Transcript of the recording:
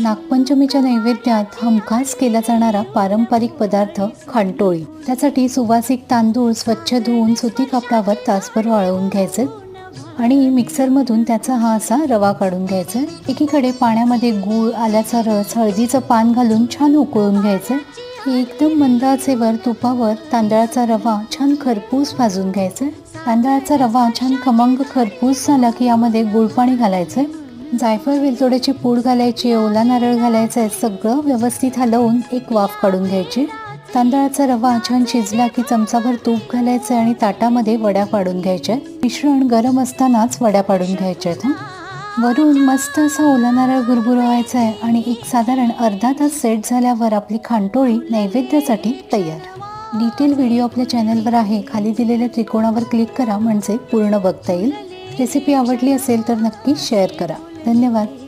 नागपंचमीच्या नैवेद्यात हमखास केला जाणारा पारंपरिक पदार्थ खांटोळी. त्यासाठी सुवासिक तांदूळ स्वच्छ धुवून सुती कापडावर तासभर वाळवून घ्यायचे आणि मिक्सरमधून त्याचा हा असा रवा काढून घ्यायचा. एकीकडे पाण्यामध्ये गूळ आल्याचा रस हळदीचं पान घालून छान उकळून घ्यायचं. एकदम मंद आचेवर तुपावर तांदळाचा रवा छान खरपूस भाजून घ्यायचा. तांदळाचा रवा छान खमंग खरपूस झाला की यामध्ये गुळपाणी घालायचं. जायफळ वेलचोड्याची पूड घालायची ओला नारळ घालायचा आहे सगळं व्यवस्थित हलवून एक वाफ काढून घ्यायची. तांदळाचा रवा छान शिजला की चमचाभर तूप घालायचं आणि ताटामध्ये वड्या पाडून घ्यायच्या. मिश्रण गरम असतानाच वड्या पाडून घ्यायच्या आहेत हं. वरून मस्त असा ओला नारळ गुरगुरवायचा आहे आणि एक साधारण अर्धा तास सेट झाल्यावर आपली खांटोळी नैवेद्यासाठी तयार. डिटेल व्हिडिओ आपल्या चॅनलवर आहे. खाली दिलेल्या त्रिकोणावर क्लिक करा म्हणजे पूर्ण बघता येईल. रेसिपी आवडली असेल तर नक्की शेअर करा. धन्यवाद.